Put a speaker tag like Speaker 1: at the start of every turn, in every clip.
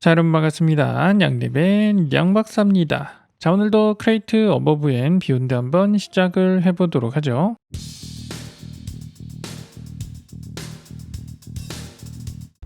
Speaker 1: 자, 여러분 반갑습니다. 양립의 양박사입니다. 자, 오늘도 크레이트 어버브 앤 비욘드 한번 시작을 해보도록 하죠.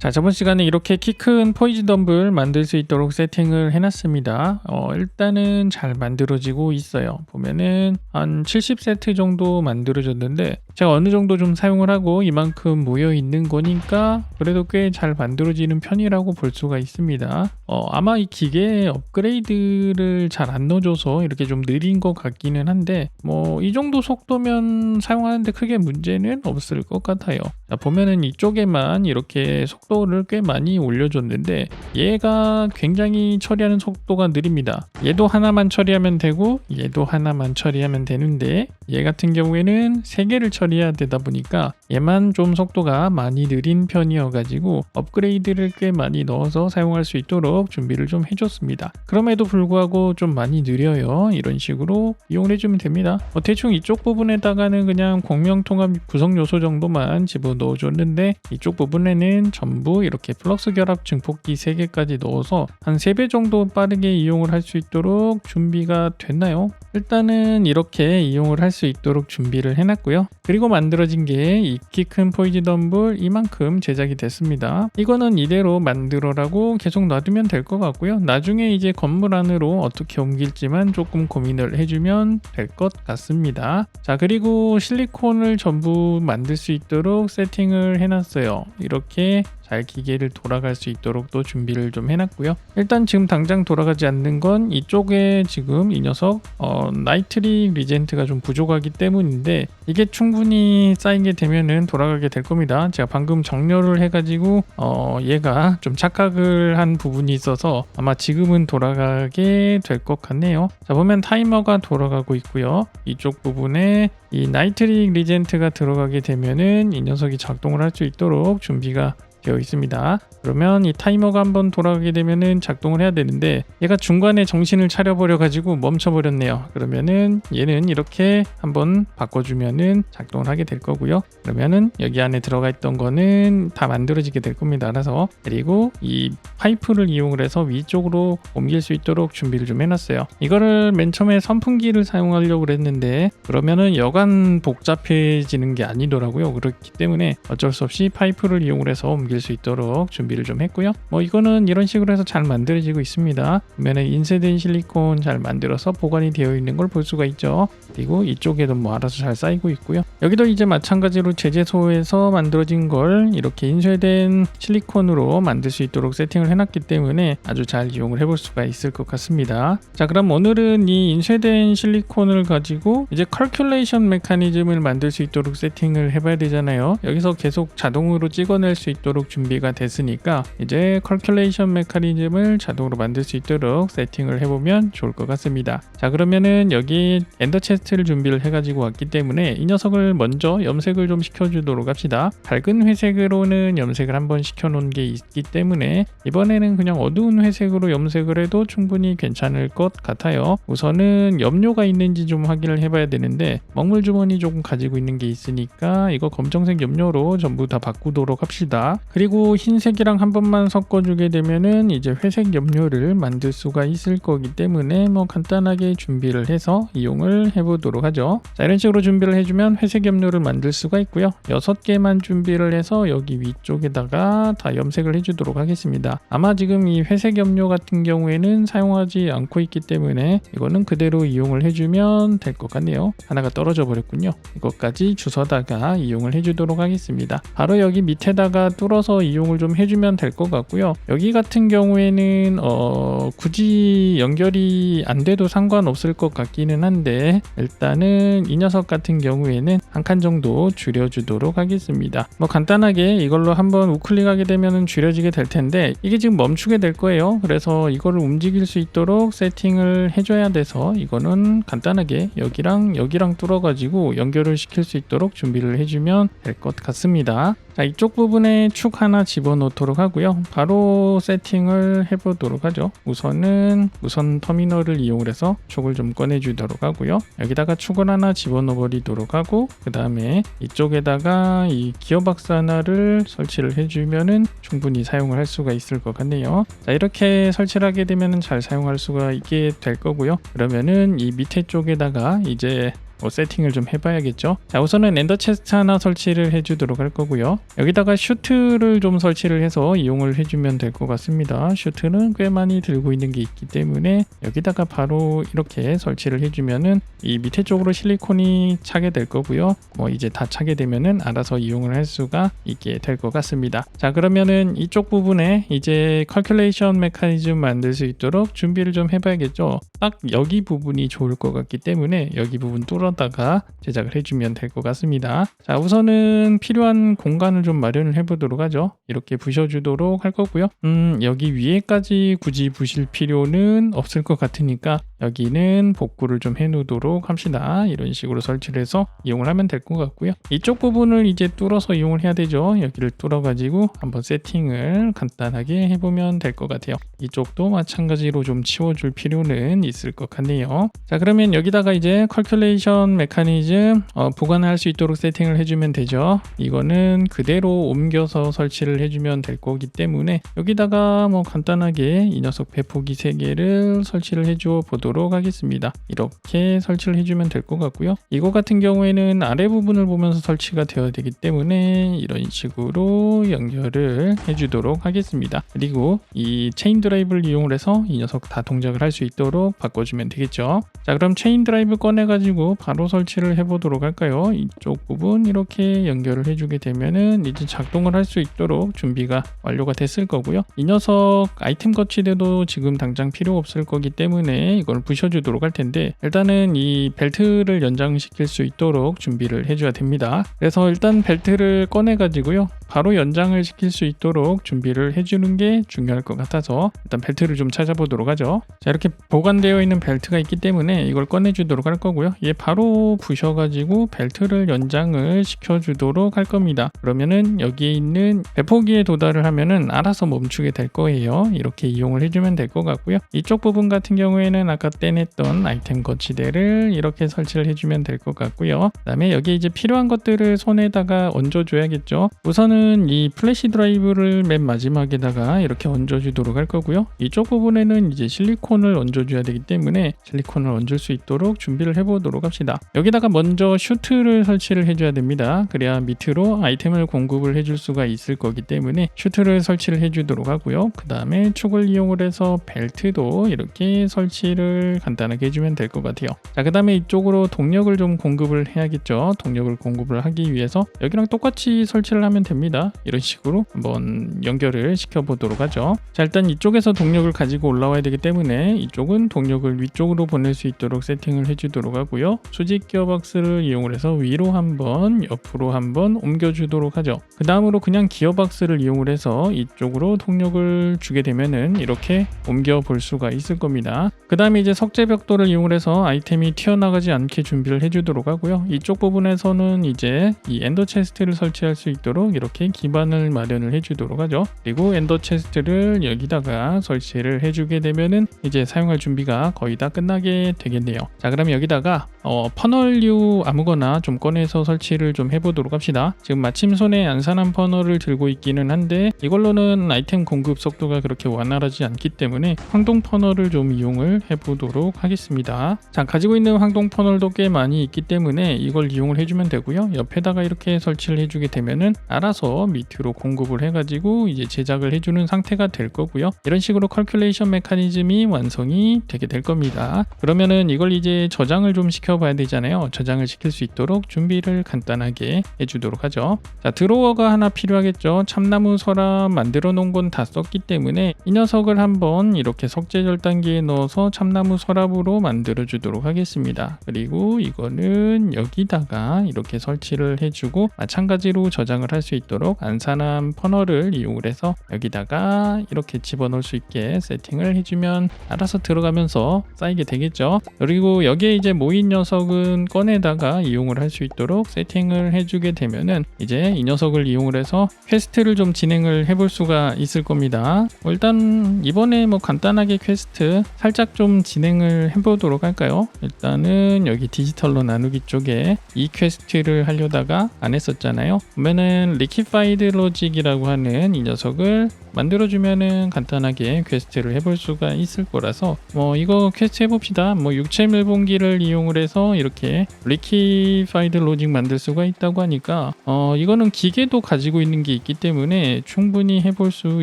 Speaker 1: 자, 저번 시간에 이렇게 키 큰 포이즈 덤블 만들 수 있도록 세팅을 해놨습니다. 어, 일단은 잘 만들어지고 있어요. 보면은 한 70세트 정도 만들어졌는데 제가 어느 정도 좀 사용을 하고 이만큼 모여 있는 거니까 그래도 꽤 잘 만들어지는 편이라고 볼 수가 있습니다. 어, 아마 이 기계에 업그레이드를 잘 안 넣어줘서 이렇게 좀 느린 것 같기는 한데 뭐 이 정도 속도면 사용하는데 크게 문제는 없을 것 같아요. 자, 보면은 이쪽에만 이렇게 속도를 꽤 많이 올려줬는데 얘가 굉장히 처리하는 속도가 느립니다. 얘도 하나만 처리하면 되고 얘도 하나만 처리하면 되는데 얘 같은 경우에는 세 개를 처리해야 되다 보니까 얘만 좀 속도가 많이 느린 편이어가지고 업그레이드를 꽤 많이 넣어서 사용할 수 있도록 준비를 좀 해줬습니다. 그럼에도 불구하고 좀 많이 느려요. 이런 식으로 이용을 해주면 됩니다. 어, 대충 이쪽 부분에다가는 그냥 공명통합 구성 요소 정도만 집어 넣어줬는데 이쪽 부분에는 전부 이렇게 플럭스 결합 증폭기 3개까지 넣어서 한 3배 정도 빠르게 이용을 할 수 있도록 준비가 됐나요? 일단은 이렇게 이용을 할 수 있도록 준비를 해놨고요. 그리고 만들어진 게이키큰 포이즈 덤블 이만큼 제작이 됐습니다. 이거는 이대로 만들어라고 계속 놔두면 될 것 같고요. 나중에 이제 건물 안으로 어떻게 옮길지만 조금 고민을 해주면 될 것 같습니다. 자 그리고 실리콘을 전부 만들 수 있도록 세팅을 해놨어요. 이렇게 잘 기계를 돌아갈 수 있도록 또 준비를 좀 해놨고요. 일단 지금 당장 돌아가지 않는 건 이쪽에 지금 이 녀석 어, 나이트릭 리젠트가 좀 부족하기 때문인데 이게 충분히 쌓이게 되면은 돌아가게 될 겁니다. 제가 방금 정렬을 해가지고 어, 얘가 좀 착각을 한 부분이 있어서 아마 지금은 돌아가게 될 것 같네요. 자 보면 타이머가 돌아가고 있고요. 이쪽 부분에 이 나이트릭 리젠트가 들어가게 되면은 이 녀석이 작동을 할 수 있도록 준비가 되어 있습니다. 그러면 이 타이머가 한번 돌아가게 되면은 작동을 해야 되는데 얘가 중간에 정신을 차려버려 가지고 멈춰버렸네요. 그러면은 얘는 이렇게 한번 바꿔주면은 작동을 하게 될 거고요. 그러면은 여기 안에 들어가 있던 거는 다 만들어지게 될 겁니다. 알아서 그리고 이 파이프를 이용을 해서 위쪽으로 옮길 수 있도록 준비를 좀 해놨어요. 이거를 맨 처음에 선풍기를 사용하려고 그랬는데 그러면은 여간 복잡해지는 게 아니더라고요. 그렇기 때문에 어쩔 수 없이 파이프를 이용을 해서 옮길 수 있도록 준비를 좀 했고요. 뭐 이거는 이런 식으로 해서 잘 만들어지고 있습니다. 보면은 인쇄된 실리콘 잘 만들어서 보관이 되어 있는 걸 볼 수가 있죠. 그리고 이쪽에도 뭐 알아서 잘 쌓이고 있고요. 여기도 이제 마찬가지로 제재소에서 만들어진 걸 이렇게 인쇄된 실리콘으로 만들 수 있도록 세팅을 해놨기 때문에 아주 잘 이용을 해볼 수가 있을 것 같습니다. 자 그럼 오늘은 이 인쇄된 실리콘을 가지고 이제 컬큘레이션 메커니즘을 만들 수 있도록 세팅을 해봐야 되잖아요. 여기서 계속 자동으로 찍어낼 수 있도록 준비가 됐으니까 이제 컬큘레이션 메커니즘을 자동으로 만들 수 있도록 세팅을 해보면 좋을 것 같습니다. 자 그러면은 여기 엔더 체스트를 준비를 해가지고 왔기 때문에 이 녀석을 먼저 염색을 좀 시켜주도록 합시다. 밝은 회색으로는 염색을 한번 시켜놓은 게 있기 때문에 이번에는 그냥 어두운 회색으로 염색을 해도 충분히 괜찮을 것 같아요. 우선은 염료가 있는지 좀 확인을 해봐야 되는데 먹물 주머니 조금 가지고 있는 게 있으니까 이거 검정색 염료로 전부 다 바꾸도록 합시다. 그리고 흰색이랑 한 번만 섞어주게 되면은 이제 회색 염료를 만들 수가 있을 거기 때문에 뭐 간단하게 준비를 해서 이용을 해보도록 하죠. 자 이런 식으로 준비를 해주면 회색 염료를 만들 수가 있고요. 6개만 준비를 해서 여기 위쪽에다가 다 염색을 해주도록 하겠습니다. 아마 지금 이 회색 염료 같은 경우에는 사용하지 않고 있기 때문에 이거는 그대로 이용을 해주면 될 것 같네요. 하나가 떨어져 버렸군요. 이것까지 주워다가 이용을 해주도록 하겠습니다. 바로 여기 밑에다가 뚫어서 이용을 좀 해주면 될 것 같고요. 여기 같은 경우에는 어, 굳이 연결이 안 돼도 상관없을 것 같기는 한데 일단은 이 녀석 같은 경우에는 한 칸 정도 줄여주도록 하겠습니다. 뭐 간단하게 이걸로 한번 우클릭하게 되면 줄여지게 될 텐데 이게 지금 멈추게 될 거예요. 그래서 이거를 움직일 수 있도록 세팅을 해줘야 돼서 이거는 간단하게 여기랑 여기랑 뚫어가지고 연결을 시킬 수 있도록 준비를 해주면 될 것 같습니다. 자 자, 이쪽 부분에 축 하나 집어넣도록 하고요. 바로 세팅을 해보도록 하죠. 우선은 무선 터미널을 이용해서 축을 좀 꺼내주도록 하고요. 여기다가 축을 하나 집어넣어버리도록 하고 그 다음에 이쪽에다가 이 기어박스 하나를 설치를 해주면은 충분히 사용을 할 수가 있을 것 같네요. 자 이렇게 설치를 하게 되면은 잘 사용할 수가 있게 될 거고요. 그러면은 이 밑에 쪽에다가 이제 뭐 세팅을 좀 해봐야겠죠. 자, 우선은 엔더 체스트 하나 설치를 해주도록 할 거고요. 여기다가 슈트를 좀 설치를 해서 이용을 해주면 될 것 같습니다. 슈트는 꽤 많이 들고 있는 게 있기 때문에 여기다가 바로 이렇게 설치를 해주면은 이 밑에 쪽으로 실리콘이 차게 될 거고요. 뭐 이제 다 차게 되면은 알아서 이용을 할 수가 있게 될 것 같습니다. 자, 그러면은 이쪽 부분에 이제 컬큘레이션 메커니즘 만들 수 있도록 준비를 좀 해봐야겠죠. 딱 여기 부분이 좋을 것 같기 때문에 여기 부분 뚫 었다가 제작을 해주면 될 것 같습니다. 자 우선은 필요한 공간을 좀 마련을 해보도록 하죠. 이렇게 부셔주도록 할 거고요. 음 여기 위에까지 굳이 부실 필요는 없을 것 같으니까 여기는 복구를 좀 해놓도록 합시다. 이런 식으로 설치를 해서 이용을 하면 될 것 같고요. 이쪽 부분을 이제 뚫어서 이용을 해야 되죠. 여기를 뚫어가지고 한번 세팅을 간단하게 해보면 될 것 같아요. 이쪽도 마찬가지로 좀 치워줄 필요는 있을 것 같네요. 자 그러면 여기다가 이제 컬큘레이션 메커니즘 어, 보관을 할수 있도록 세팅을 해주면 되죠. 이거는 그대로 옮겨서 설치를 해주면 될 거기 때문에 여기다가 뭐 간단하게 이 녀석 배포기 3개를 설치를 해줘 보도록 하겠습니다. 이렇게 설치를 해주면 될 것 같고요. 이거 같은 경우에는 아래 부분을 보면서 설치가 되어야 되기 때문에 이런 식으로 연결을 해주도록 하겠습니다. 그리고 이 체인 드라이브를 이용을 해서 이 녀석 다 동작을 할 수 있도록 바꿔주면 되겠죠. 자 그럼 체인 드라이브 꺼내가지고 바로 설치를 해보도록 할까요? 이쪽 부분 이렇게 연결을 해주게 되면은 이제 작동을 할 수 있도록 준비가 완료가 됐을 거고요. 이 녀석 아이템 거치대도 지금 당장 필요 없을 거기 때문에 이걸 부셔주도록 할 텐데 일단은 이 벨트를 연장시킬 수 있도록 준비를 해줘야 됩니다. 그래서 일단 벨트를 꺼내 가지고요. 바로 연장을 시킬 수 있도록 준비를 해주는 게 중요할 것 같아서 일단 벨트를 좀 찾아보도록 하죠. 자 이렇게 보관되어 있는 벨트가 있기 때문에 이걸 꺼내주도록 할 거고요. 얘 바로 부셔가지고 벨트를 연장을 시켜주도록 할 겁니다. 그러면은 여기에 있는 배포기에 도달을 하면은 알아서 멈추게 될 거예요. 이렇게 이용을 해주면 될 것 같고요. 이쪽 부분 같은 경우에는 아까 떼냈던 아이템 거치대를 이렇게 설치를 해주면 될 것 같고요. 그 다음에 여기 이제 필요한 것들을 손에다가 얹어줘야겠죠. 우선은 이 플래시 드라이브를 맨 마지막에다가 이렇게 얹어주도록 할 거고요. 이쪽 부분에는 이제 실리콘을 얹어줘야 되기 때문에 실리콘을 얹을 수 있도록 준비를 해보도록 합시다. 여기다가 먼저 슈트를 설치를 해줘야 됩니다. 그래야 밑으로 아이템을 공급을 해줄 수가 있을 거기 때문에 슈트를 설치를 해주도록 하고요. 그 다음에 축을 이용을 해서 벨트도 이렇게 설치를 간단하게 해주면 될 것 같아요. 자, 그 다음에 이쪽으로 동력을 좀 공급을 해야겠죠. 동력을 공급을 하기 위해서 여기랑 똑같이 설치를 하면 됩니다. 이런 식으로 한번 연결을 시켜보도록 하죠. 자, 일단 이쪽에서 동력을 가지고 올라와야 되기 때문에 이쪽은 동력을 위쪽으로 보낼 수 있도록 세팅을 해주도록 하고요. 수직 기어박스를 이용을 해서 위로 한번 옆으로 한번 옮겨주도록 하죠. 그 다음으로 그냥 기어박스를 이용을 해서 이쪽으로 동력을 주게 되면은 이렇게 옮겨 볼 수가 있을 겁니다. 그 다음에 이제 석재 벽돌을 이용을 해서 아이템이 튀어나가지 않게 준비를 해주도록 하고요. 이쪽 부분에서는 이제 이 엔더 체스트를 설치할 수 있도록 이렇게 기반을 마련을 해주도록 하죠. 그리고 엔더 체스트를 여기다가 설치를 해주게 되면은 이제 사용할 준비가 거의 다 끝나게 되겠네요. 자, 그럼 여기다가 어, 퍼널류 아무거나 좀 꺼내서 설치를 좀 해보도록 합시다. 지금 마침 손에 안산한 퍼널을 들고 있기는 한데 이걸로는 아이템 공급 속도가 그렇게 원활하지 않기 때문에 황동 퍼널을 좀 이용을 해보도록 하겠습니다. 자, 가지고 있는 황동 퍼널도 꽤 많이 있기 때문에 이걸 이용을 해주면 되고요. 옆에다가 이렇게 설치를 해주게 되면은 알아서 밑으로 공급을 해가지고 이제 제작을 해주는 상태가 될 거고요. 이런 식으로 컬큘레이션 메커니즘이 완성이 되게 될 겁니다. 그러면은 이걸 이제 저장을 좀 시켜봐야 되잖아요. 저장을 시킬 수 있도록 준비를 간단하게 해주도록 하죠. 자, 드로워가 하나 필요하겠죠. 참나무 서랍 만들어 놓은 건 다 썼기 때문에 이 녀석을 한번 이렇게 석재 절단기에 넣어서 참나무 서랍으로 만들어 주도록 하겠습니다. 그리고 이거는 여기다가 이렇게 설치를 해주고 마찬가지로 저장을 할 수 있도록 있도록 안산함 퍼널을 이용을 해서 여기다가 이렇게 집어넣을 수 있게 세팅을 해주면 알아서 들어가면서 쌓이게 되겠죠. 그리고 여기에 이제 모인 녀석은 꺼내다가 이용을 할 수 있도록 세팅을 해주게 되면은 이제 이 녀석을 이용을 해서 퀘스트를 좀 진행을 해볼 수가 있을 겁니다. 뭐 일단 이번에 뭐 간단하게 퀘스트 살짝 좀 진행을 해보도록 할까요? 일단은 여기 디지털로 나누기 쪽에 이 퀘스트를 하려다가 안 했었잖아요. 보면은 리키 파이드 로직이라고 하는 이 녀석을 만들어주면은 간단하게 퀘스트를 해볼 수가 있을 거라서 뭐 이거 퀘스트 해봅시다. 뭐 육체 밀봉기를 이용을 해서 이렇게 리키파이드 로직 만들 수가 있다고 하니까 어 이거는 기계도 가지고 있는 게 있기 때문에 충분히 해볼 수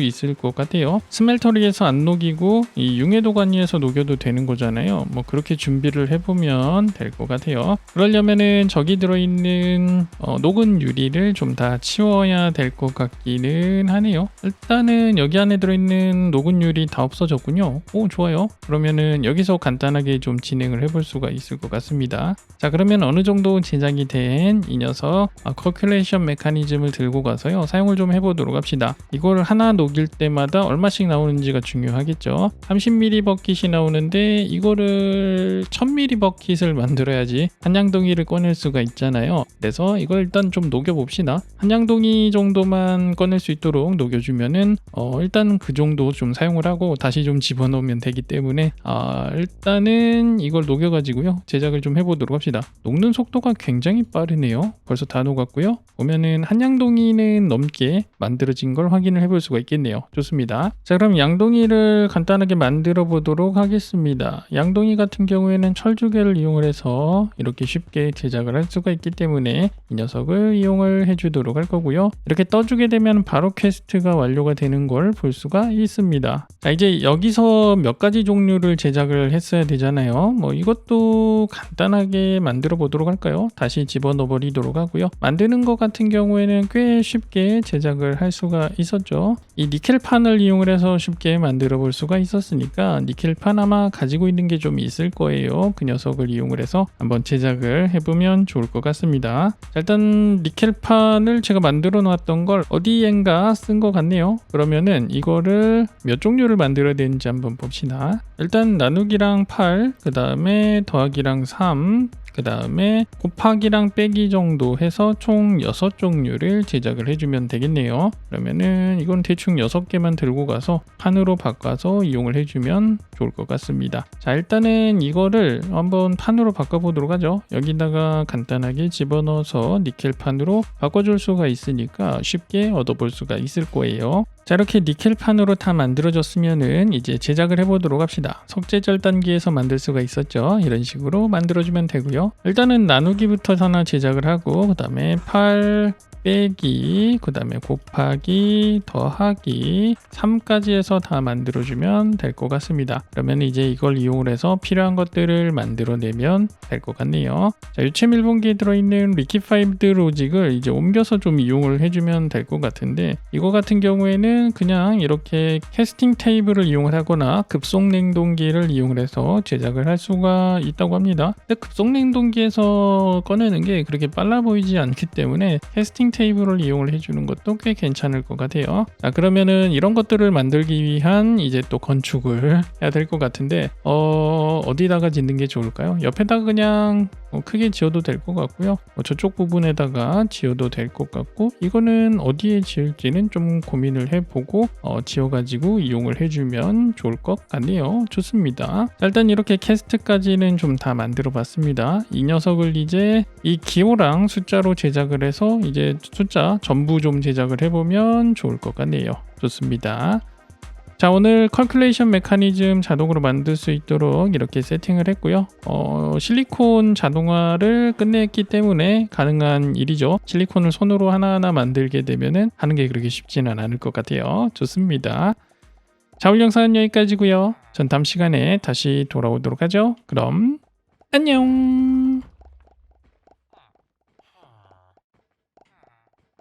Speaker 1: 있을 것 같아요. 스멜터리에서 안 녹이고 이 융해도가니에서 녹여도 되는 거잖아요. 뭐 그렇게 준비를 해보면 될 것 같아요. 그러려면은 저기 들어있는 어, 녹은 유리를 좀 다 치워야 될 것 같기는 하네요. 일단은 여기 안에 들어있는 유리 다 없어졌군요. 오 좋아요. 그러면은 여기서 간단하게 좀 진행을 해볼 수가 있을 것 같습니다. 자 그러면 어느 정도 제작이 된 이 녀석 아, 커큘레이션 메커니즘을 들고 가서요 사용을 좀 해보도록 합시다. 이걸 하나 녹일 때마다 얼마씩 나오는지가 중요하겠죠. 30mm 버킷이 나오는데 이거를 1000mm 버킷을 만들어야지 한양동이를 꺼낼 수가 있잖아요. 그래서 이걸 일단 좀 녹여봅시다. 한양동이 정도만 꺼낼 수 있도록 녹여주면은 어, 일단 그 정도 좀 사용을 하고 다시 좀 집어넣으면 되기 때문에 아, 일단은 이걸 녹여가지고요 제작을 좀 해보도록 합시다. 녹는 속도가 굉장히 빠르네요. 벌써 다 녹았고요. 보면은 한 양동이는 넘게 만들어진 걸 확인을 해볼 수가 있겠네요. 좋습니다. 자 그럼 양동이를 간단하게 만들어 보도록 하겠습니다. 양동이 같은 경우에는 철조개를 이용을 해서 이렇게 쉽게 제작을 할 수가 있기 때문에 이 녀석을 이용을 해주도록 할 거고요. 이렇게 떠주게 되면 바로 퀘스트가 완료가 되는 걸 볼 수가 있습니다. 자 이제 여기서 몇 가지 종류를 제작을 했어야 되잖아요. 뭐 이것도 간단하게 만들어 보도록 할까요? 다시 집어넣어 버리도록 하고요. 만드는 것 같은 경우에는 꽤 쉽게 제작을 할 수가 있었죠. 이 니켈판을 이용을 해서 쉽게 만들어 볼 수가 있었으니까 니켈판 아마 가지고 있는 게 좀 있을 거예요. 그 녀석을 이용을 해서 한번 제작을 해보면 좋을 것 같습니다. 자, 일단 니켈판을 제가 만들어 놨던 걸 어디엔가 쓴 것 같네요. 그러면 은 이거를 몇 종류를 만들어야 되는지 한번 봅시다. 일단 나누기랑 8, 그 다음에 더하기랑 3, 그 다음에 곱하기랑 빼기 정도 해서 총 6종류를 제작을 해주면 되겠네요. 그러면은 이건 대충 6개만 들고 가서 판으로 바꿔서 이용을 해주면 좋을 것 같습니다. 자, 일단은 이거를 한번 판으로 바꿔보도록 하죠. 여기다가 간단하게 집어넣어서 니켈판으로 바꿔줄 수가 있으니까 쉽게 얻어볼 수가 있을 거예요. 자 이렇게 니켈판으로 다 만들어졌으면은 이제 제작을 해보도록 합시다. 석재절 단계에서 만들 수가 있었죠. 이런 식으로 만들어주면 되고요. 일단은 나누기부터 하나 제작을 하고 그 다음에 8 빼기, 그 다음에 곱하기, 더하기 3까지 해서 다 만들어주면 될 것 같습니다. 그러면 이제 이걸 이용을 해서 필요한 것들을 만들어내면 될 것 같네요. 자, 유체 밀봉기에 들어있는 리키파이드 로직을 이제 옮겨서 좀 이용을 해주면 될 것 같은데 이거 같은 경우에는 그냥 이렇게 캐스팅 테이블을 이용을 하거나 급속 냉동기를 이용을 해서 제작을 할 수가 있다고 합니다. 근데 급속 냉동기에서 꺼내는 게 그렇게 빨라 보이지 않기 때문에 캐스팅 테이블을 이용을 해주는 것도 꽤 괜찮을 것 같아요. 자, 그러면은 이런 것들을 만들기 위한 이제 또 건축을 해야 될 것 같은데, 어, 어디다가 짓는 게 좋을까요? 옆에다가 그냥 어, 크게 지어도 될 것 같고요. 어, 저쪽 부분에다가 지어도 될 것 같고, 이거는 어디에 지을지는 좀 고민을 해보고, 어, 지어가지고 이용을 해주면 좋을 것 같네요. 좋습니다. 자, 일단 이렇게 캐스트까지는 좀 다 만들어 봤습니다. 이 녀석을 이제 이 기호랑 숫자로 제작을 해서 이제 숫자 전부 좀 제작을 해보면 좋을 것 같네요. 좋습니다. 자 오늘 컬큘레이션 메커니즘 자동으로 만들 수 있도록 이렇게 세팅을 했고요. 어, 실리콘 자동화를 끝냈기 때문에 가능한 일이죠. 실리콘을 손으로 하나하나 만들게 되면은 하는 게 그렇게 쉽지는 않을 것 같아요. 좋습니다. 자 오늘 영상은 여기까지고요. 전 다음 시간에 다시 돌아오도록 하죠. 그럼 안녕.